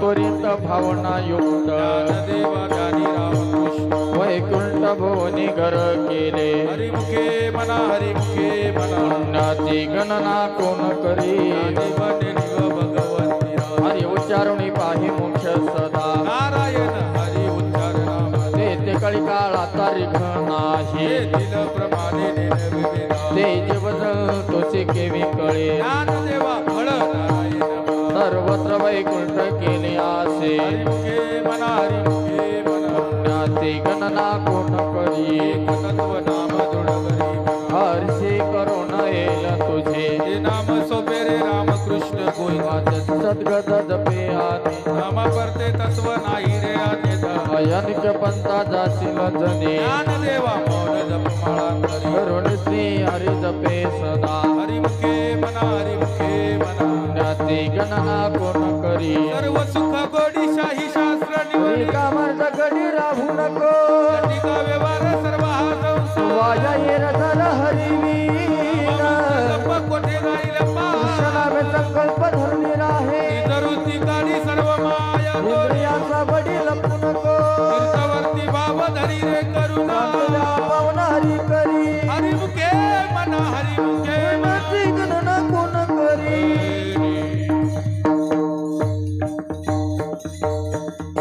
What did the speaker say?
त्वरित भावना युक्त वैकुंठ भुवनी घर केले. हरिमुखे म्हणा हरिमुखे पुण्याची गणना कोण करी. हरी उच्चारुणी पाही मुख्य सदा. नारायण हरी उच्चार नाम. ते कळी काळाचा रिख नाही प्रमाणे. ते जे बदल तोचे केवी कळे. सर्वत्र वैकुंठ केले आसे। पुण्याची गणना कोण करी एक तत्व नाम दृढ करी हरशी करून येईल तुझे। नाम सोपे रे रामकृष्ण गोविंद सद्गत जपे आधी नामा करते तत्व नाही रे अन्यथा अयनिक पंथा जाशील जने। ज्ञानदेवा मौन जपमाळा करी करुण श्री हरी जपे सदा। पुण्याची गणना कोण करी? सर्व सुख गोडी शाही शास्त्र निवडी. कामार जगडी राहू नको. कटिका व्यवहार सर्व हा धर हरिवीर जप कोठे संकल्प धरणी राहे. सर्व माया इंद्रियाचा वडील you